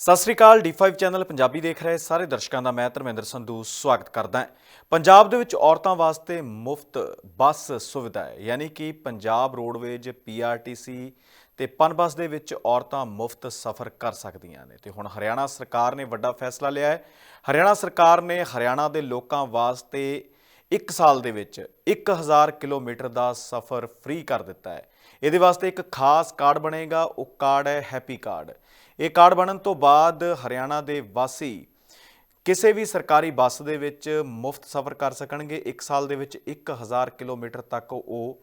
ਸਤਿ ਸ੍ਰੀ ਅਕਾਲ D5 channel Punjabi ਦੇਖ ਰਹੇ ਸਾਰੇ ਦਰਸ਼ਕਾਂ ਦਾ ਮੈਂ ਧਰਮਿੰਦਰ ਸੰਧੂ ਸਵਾਗਤ ਕਰਦਾ ਹਾਂ। ਪੰਜਾਬ ਦੇ ਵਿੱਚ ਔਰਤਾਂ ਵਾਸਤੇ ਮੁਫਤ ਬੱਸ ਸੁਵਿਧਾ ਹੈ, ਯਾਨੀ ਕਿ ਪੰਜਾਬ ਰੋਡਵੇਜ PRTC ਤੇ ਪਨ ਬੱਸ ਦੇ ਵਿੱਚ ਔਰਤਾਂ ਮੁਫਤ ਸਫ਼ਰ ਕਰ ਸਕਦੀਆਂ ਨੇ। ਤੇ ਹੁਣ ਹਰਿਆਣਾ ਸਰਕਾਰ ਨੇ ਵੱਡਾ ਫੈਸਲਾ ਲਿਆ ਹੈ। ਹਰਿਆਣਾ ਸਰਕਾਰ ਨੇ ਹਰਿਆਣਾ ਦੇ ਲੋਕਾਂ ਵਾਸਤੇ 1 ਸਾਲ ਦੇ ਵਿੱਚ 1000 ਕਿਲੋਮੀਟਰ ਦਾ ਸਫ਼ਰ ਫ੍ਰੀ ਕਰ ਦਿੱਤਾ ਹੈ। ਇਹਦੇ ਵਾਸਤੇ ਇੱਕ ਖਾਸ ਕਾਰਡ ਬਣੇਗਾ, ਉਹ ਕਾਰਡ ਹੈ ਹੈਪੀ ਕਾਰਡ ਇਹ ਕਾਰਡ ਬਣਨ ਤੋਂ ਬਾਅਦ ਹਰਿਆਣਾ ਦੇ ਵਾਸੀ ਕਿਸੇ ਵੀ ਸਰਕਾਰੀ ਬੱਸ ਦੇ ਵਿੱਚ ਮੁਫਤ ਸਫ਼ਰ ਕਰ ਸਕਣਗੇ। 1 ਸਾਲ ਦੇ ਵਿੱਚ 1000 ਕਿਲੋਮੀਟਰ ਤੱਕ ਉਹ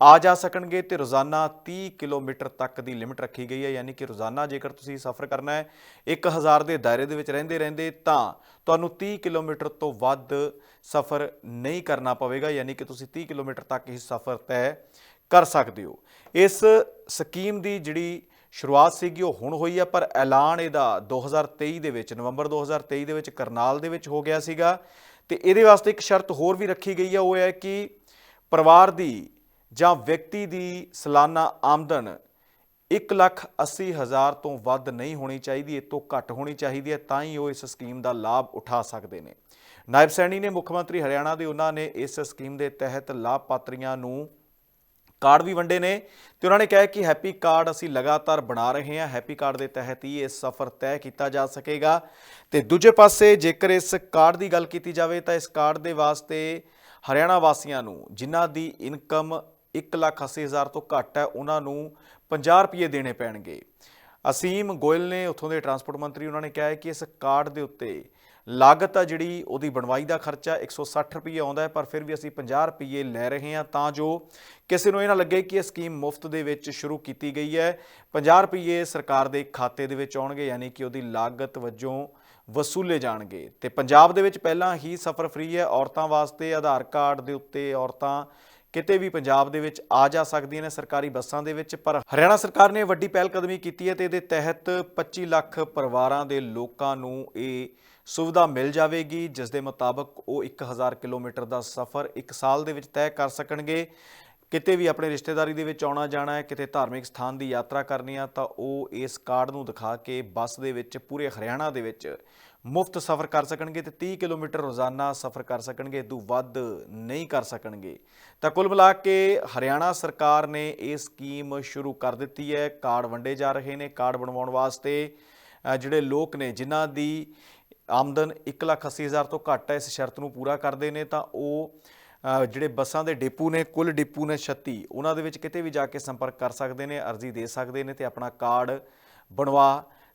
ਆ ਜਾ ਸਕਣਗੇ ਤੇ ਰੋਜ਼ਾਨਾ 30 ਕਿਲੋਮੀਟਰ ਤੱਕ ਦੀ ਲਿਮਿਟ ਰੱਖੀ ਗਈ ਹੈ, ਯਾਨੀ ਕਿ ਰੋਜ਼ਾਨਾ ਜੇਕਰ ਤੁਸੀਂ ਸਫ਼ਰ ਕਰਨਾ ਹੈ 1000 ਦੇ ਦਾਇਰੇ ਦੇ ਵਿੱਚ ਰਹਿੰਦੇ ਰਹਿੰਦੇ ਤਾਂ ਤੁਹਾਨੂੰ 30 ਕਿਲੋਮੀਟਰ ਤੋਂ ਵੱਧ ਸਫ਼ਰ ਨਹੀਂ ਕਰਨਾ ਪਵੇਗਾ, ਯਾਨੀ ਕਿ ਤੁਸੀਂ 30 ਕਿਲੋਮੀਟਰ ਤੱਕ ਹੀ ਸਫ਼ਰ ਤੈਅ ਕਰ ਸਕਦੇ ਹੋ। ਇਸ ਸਕੀਮ ਦੀ ਜਿਹੜੀ ਸ਼ੁਰੂਆਤ ਸੀਗੀ, ਉਹ ਹੁਣ ਹੋਈ ਆ ਪਰ ਐਲਾਨ ਇਹਦਾ 2023 ਦੇ ਵਿੱਚ, ਨਵੰਬਰ 2023 ਦੇ ਵਿੱਚ ਕਰਨਾਲ ਦੇ ਵਿੱਚ ਹੋ ਗਿਆ ਸੀਗਾ। ਤੇ ਇਹਦੇ ਵਾਸਤੇ ਇੱਕ ਸ਼ਰਤ ਹੋਰ ਵੀ ਰੱਖੀ ਗਈ ਆ ਉਹ ਹੈ ਕਿ ਪਰਿਵਾਰ ਦੀ ਜਾਂ ਵਿਅਕਤੀ ਦੀ ਸਾਲਾਨਾ ਆਮਦਨ 1 ਲੱਖ 80 ਹਜ਼ਾਰ ਤੋਂ ਵੱਧ ਨਹੀਂ ਹੋਣੀ ਚਾਹੀਦੀ, ਇਹ ਤੋਂ ਘੱਟ ਹੋਣੀ ਚਾਹੀਦੀ ਹੈ, ਤਾਂ ਹੀ ਉਹ ਇਸ ਸਕੀਮ ਦਾ ਲਾਭ ਉਠਾ ਸਕਦੇ ਨੇ। ਨਾਇਬ ਸੈਣੀ ਨੇ ਮੁੱਖ ਮੰਤਰੀ ਹਰਿਆਣਾ ਦੇ ਉਹਨਾਂ ਨੇ ਇਸ ਸਕੀਮ ਦੇ ਤਹਿਤ ਲਾਭਪਾਤਰੀਆਂ ਨੂੰ ਕਾਰਡ ਵੀ ਵੰਡੇ ਨੇ ਤੇ ਉਹਨਾਂ ਨੇ ਕਿਹਾ ਕਿ ਹੈਪੀ ਕਾਰਡ ਅਸੀਂ ਲਗਾਤਾਰ ਬਣਾ ਰਹੇ ਹਾਂ। ਹੈਪੀ ਕਾਰਡ ਦੇ ਤਹਿਤ ਹੀ ਇਹ ਸਫ਼ਰ ਤੈਅ ਕੀਤਾ ਜਾ ਸਕੇਗਾ। ਤੇ ਦੂਜੇ ਪਾਸੇ ਜੇਕਰ ਇਸ ਕਾਰਡ ਦੀ ਗੱਲ ਕੀਤੀ ਜਾਵੇ ਤਾਂ ਇਸ ਕਾਰਡ ਦੇ ਵਾਸਤੇ ਹਰਿਆਣਾ ਵਾਸੀਆਂ ਨੂੰ ਜਿਨ੍ਹਾਂ ਦੀ ਇਨਕਮ 180000 ਤੋਂ ਘੱਟ ਹੈ, ਉਹਨਾਂ ਨੂੰ 50 ਰੁਪਏ ਦੇਣੇ ਪੈਣਗੇ। ਅਸੀਮ ਗੋਇਲ ਨੇ ਉੱਥੋਂ ਦੇ ਟਰਾਂਸਪੋਰਟ ਮੰਤਰੀ ਉਹਨਾਂ ਨੇ ਕਿਹਾ ਹੈ ਕਿ ਇਸ ਕਾਰਡ ਦੇ ਉੱਤੇ ਲਾਗਤ ਆ ਜਿਹੜੀ, ਉਹਦੀ ਬਣਵਾਈ ਦਾ ਖਰਚਾ 160 ਰੁਪਏ ਆਉਂਦਾ ਹੈ, ਪਰ ਫਿਰ ਵੀ ਅਸੀਂ 50 ਰੁਪਏ ਲੈ ਰਹੇ ਹਾਂ, ਤਾਂ ਜੋ ਕਿਸੇ ਨੂੰ ਇਹ ਨਾ ਲੱਗੇ ਕਿ ਇਹ ਸਕੀਮ ਮੁਫਤ ਦੇ ਵਿੱਚ ਸ਼ੁਰੂ ਕੀਤੀ ਗਈ ਹੈ। 50 ਰੁਪਏ ਸਰਕਾਰ ਦੇ ਖਾਤੇ ਦੇ ਵਿੱਚ ਆਉਣਗੇ, ਯਾਨੀ ਕਿ ਉਹਦੀ ਲਾਗਤ ਵਜੋਂ ਵਸੂਲੇ ਜਾਣਗੇ। ਤੇ ਪੰਜਾਬ ਦੇ ਵਿੱਚ ਪਹਿਲਾਂ ਹੀ ਸਫ਼ਰ ਫ੍ਰੀ ਹੈ, ਔਰਤਾਂ ਵਾਸਤੇ ਆਧਾਰ ਕਾਰਡ ਦੇ ਉੱਤੇ ਔਰਤਾਂ ਕਿਤੇ ਵੀ ਪੰਜਾਬ ਦੇ ਵਿੱਚ ਆ ਜਾ ਸਕਦੀਆਂ ਨੇ ਸਰਕਾਰੀ ਬੱਸਾਂ ਦੇ ਵਿੱਚ, ਪਰ ਹਰਿਆਣਾ ਸਰਕਾਰ ਨੇ ਵੱਡੀ ਪਹਿਲ ਕਦਮੀ ਕੀਤੀ ਹੈ ਤੇ ਇਹਦੇ ਤਹਿਤ 25 ਲੱਖ ਪਰਿਵਾਰਾਂ ਦੇ ਲੋਕਾਂ ਨੂੰ ਇਹ ਸੁਵਿਧਾ ਮਿਲ ਜਾਵੇਗੀ, ਜਿਸ ਦੇ ਮੁਤਾਬਕ ਉਹ 1000 ਕਿਲੋਮੀਟਰ ਦਾ ਸਫ਼ਰ 1 ਸਾਲ ਦੇ ਵਿੱਚ ਤੈਅ ਕਰ ਸਕਣਗੇ। ਕਿਤੇ ਵੀ ਆਪਣੇ ਰਿਸ਼ਤੇਦਾਰੀ ਦੇ ਵਿੱਚ ਆਉਣਾ ਜਾਣਾ ਹੈ, ਕਿਤੇ ਧਾਰਮਿਕ ਸਥਾਨ ਦੀ ਯਾਤਰਾ ਕਰਨੀ ਆ, ਤਾਂ ਉਹ ਇਸ ਕਾਰਡ ਨੂੰ ਦਿਖਾ ਕੇ ਬੱਸ ਦੇ ਵਿੱਚ ਪੂਰੇ ਹਰਿਆਣਾ ਦੇ ਵਿੱਚ ਮੁਫਤ ਸਫ਼ਰ ਕਰ ਸਕਣਗੇ ਤੇ 30 ਕਿਲੋਮੀਟਰ ਰੋਜ਼ਾਨਾ ਸਫ਼ਰ ਕਰ ਸਕਣਗੇ, ਤੋਂ ਵੱਧ ਨਹੀਂ ਕਰ ਸਕਣਗੇ। ਤਾਂ ਕੁੱਲ ਮਿਲਾ ਕੇ ਹਰਿਆਣਾ ਸਰਕਾਰ ਨੇ ਇਹ ਸਕੀਮ ਸ਼ੁਰੂ ਕਰ ਦਿੱਤੀ ਹੈ। ਕਾਰਡ ਵੰਡੇ ਜਾ ਰਹੇ ਨੇ, ਕਾਰਡ ਬਣਵਾਉਣ ਵਾਸਤੇ ਜਿਹੜੇ ਲੋਕ ਨੇ, ਜਿਨ੍ਹਾਂ ਦੀ ਆਮਦਨ 180000 ਤੋਂ ਘੱਟ ਹੈ, ਇਸ ਸ਼ਰਤ ਨੂੰ ਪੂਰਾ ਕਰਦੇ ਨੇ, ਤਾਂ ਉਹ ਜਿਹੜੇ ਬੱਸਾਂ ਦੇ ਡਿਪੂ ਨੇ, ਕੁੱਲ ਡਿਪੂ ਨੇ 36 ਉਹਨਾਂ ਦੇ ਵਿੱਚ ਕਿਤੇ ਵੀ ਜਾ ਕੇ ਸੰਪਰਕ ਕਰ ਸਕਦੇ ਨੇ, ਅਰਜ਼ੀ ਦੇ ਸਕਦੇ ਨੇ ਤੇ ਆਪਣਾ ਕਾਰਡ ਬਣਵਾ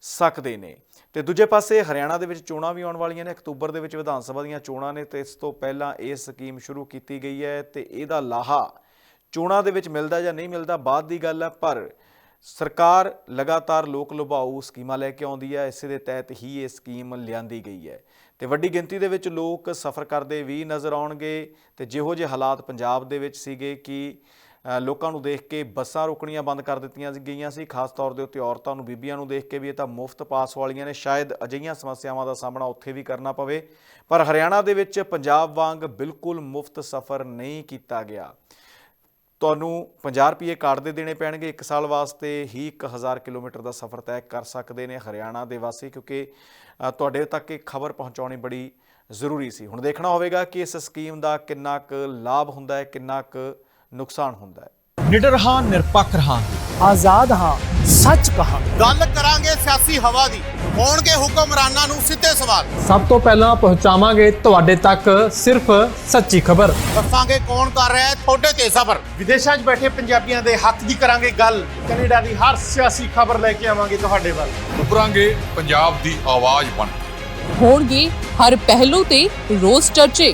ਸਕਦੇ ਨੇ। ਤੇ ਦੂਜੇ ਪਾਸੇ ਹਰਿਆਣਾ ਦੇ ਵਿੱਚ ਚੋਣਾਂ ਵੀ ਆਉਣ ਵਾਲੀਆਂ ਨੇ। ਅਕਤੂਬਰ ਦੇ ਵਿੱਚ ਵਿਧਾਨ ਸਭਾ ਦੀਆਂ ਚੋਣਾਂ ਨੇ ਤੇ ਇਸ ਤੋਂ ਪਹਿਲਾਂ ਇਹ ਸਕੀਮ ਸ਼ੁਰੂ ਕੀਤੀ ਗਈ ਹੈ ਤੇ ਇਹਦਾ ਲਾਹਾ ਚੋਣਾਂ ਦੇ ਵਿੱਚ ਮਿਲਦਾ ਜਾਂ ਨਹੀਂ ਮਿਲਦਾ ਬਾਅਦ ਦੀ ਗੱਲ ਹੈ, ਪਰ ਸਰਕਾਰ ਲਗਾਤਾਰ ਲੋਕ ਲੁਭਾਊ ਸਕੀਮਾਂ ਲੈ ਕੇ ਆਉਂਦੀ ਹੈ। ਇਸੇ ਦੇ ਤਹਿਤ ਹੀ ਇਹ ਸਕੀਮ ਲਿਆਂਦੀ ਗਈ ਹੈ। ਤੇ ਵੱਡੀ ਗਿਣਤੀ ਦੇ ਵਿੱਚ ਲੋਕ ਸਫ਼ਰ ਕਰਦੇ ਵੀ ਨਜ਼ਰ ਆਉਣਗੇ ਤੇ ਜਿਹੋ ਜਿਹੇ ਹਾਲਾਤ ਪੰਜਾਬ ਦੇ ਵਿੱਚ ਸੀਗੇ ਕਿ ਲੋਕਾਂ ਨੂੰ ਦੇਖ ਕੇ ਬੱਸਾਂ ਰੋਕਣੀਆਂ ਬੰਦ ਕਰ ਦਿੱਤੀਆਂ ਗਈਆਂ ਸੀ। ਖਾਸ ਤੌਰ ਦੇ ਉੱਤੇ ਔਰਤਾਂ ਨੂੰ ਬੀਬੀਆਂ ਨੂੰ ਦੇਖ ਕੇ ਵੀ ਇਹ ਤਾਂ ਮੁਫਤ ਪਾਸ ਵਾਲੀਆਂ ਨੇ। ਸ਼ਾਇਦ ਅਜਿਹੀਆਂ ਸਮੱਸਿਆਵਾਂ ਦਾ ਸਾਹਮਣਾ ਉੱਥੇ ਵੀ ਕਰਨਾ ਪਵੇ। ਪਰ ਹਰਿਆਣਾ ਦੇ ਵਿੱਚ ਪੰਜਾਬ ਵਾਂਗ ਬਿਲਕੁਲ ਮੁਫਤ ਸਫ਼ਰ ਨਹੀਂ ਕੀਤਾ ਗਿਆ। ਤੁਹਾਨੂੰ 50 ਰੁਪਏ ਕਾਰਡ ਦੇ ਦੇਣੇ ਪੈਣਗੇ। 1 ਸਾਲ ਵਾਸਤੇ ਹੀ 1000 ਕਿਲੋਮੀਟਰ ਦਾ ਸਫ਼ਰ ਤੈਅ ਕਰ ਸਕਦੇ ਨੇ ਹਰਿਆਣਾ ਦੇ ਵਾਸੀ, ਕਿਉਂਕਿ ਤੁਹਾਡੇ ਤੱਕ ਇਹ ਖਬਰ ਪਹੁੰਚਾਉਣੀ ਬੜੀ ਜ਼ਰੂਰੀ ਸੀ। ਹੁਣ ਦੇਖਣਾ ਹੋਵੇਗਾ ਕਿ ਇਸ ਸਕੀਮ ਦਾ ਕਿੰਨਾ ਕੁ ਲਾਭ ਹੁੰਦਾ ਹੈ, ਕਿੰਨਾ ਕੁ ਨੁਕਸਾਨ ਹੁੰਦਾ ਹੈ। ਨਿਡਰ ਹਾਂ ਨਿਰਪੱਖ ਰਹਾਂਗੇ। ਆਜ਼ਾਦ ਹਾਂ ਸੱਚ ਕਹਾਂਗੇ। ਗੱਲ ਕਰਾਂਗੇ ਸਿਆਸੀ ਹਵਾ ਦੀ। ਹੋਣਗੇ ਹੁਕਮਰਾਨਾਂ ਨੂੰ ਸਿੱਧੇ ਸਵਾਲ। ਸਭ ਤੋਂ ਪਹਿਲਾਂ ਪਹੁੰਚਾਵਾਂਗੇ ਤੁਹਾਡੇ ਤੱਕ ਸਿਰਫ ਸੱਚੀ ਖਬਰ। ਦੱਸਾਂਗੇ ਕੌਣ ਕਰ ਰਿਹਾ ਹੈ ਤੁਹਾਡੇ ਤੇ ਸਬਰ ਵਿਦੇਸ਼ਾਂ 'ਚ ਬੈਠੇ ਪੰਜਾਬੀਆਂ ਦੇ ਹੱਕ ਦੀ ਕਰਾਂਗੇ ਗੱਲ। ਕੈਨੇਡਾ ਦੀ ਹਰ ਸਿਆਸੀ ਖਬਰ ਲੈ ਕੇ ਆਵਾਂਗੇ ਤੁਹਾਡੇ ਵੱਲ। ਉਭਰਾਂਗੇ ਪੰਜਾਬ ਦੀ ਆਵਾਜ਼ ਬਣ ਹੋਣਗੇ ਹਰ ਪਹਿਲੂ ਤੇ ਰੋਜ਼ ਚਰਚੇ।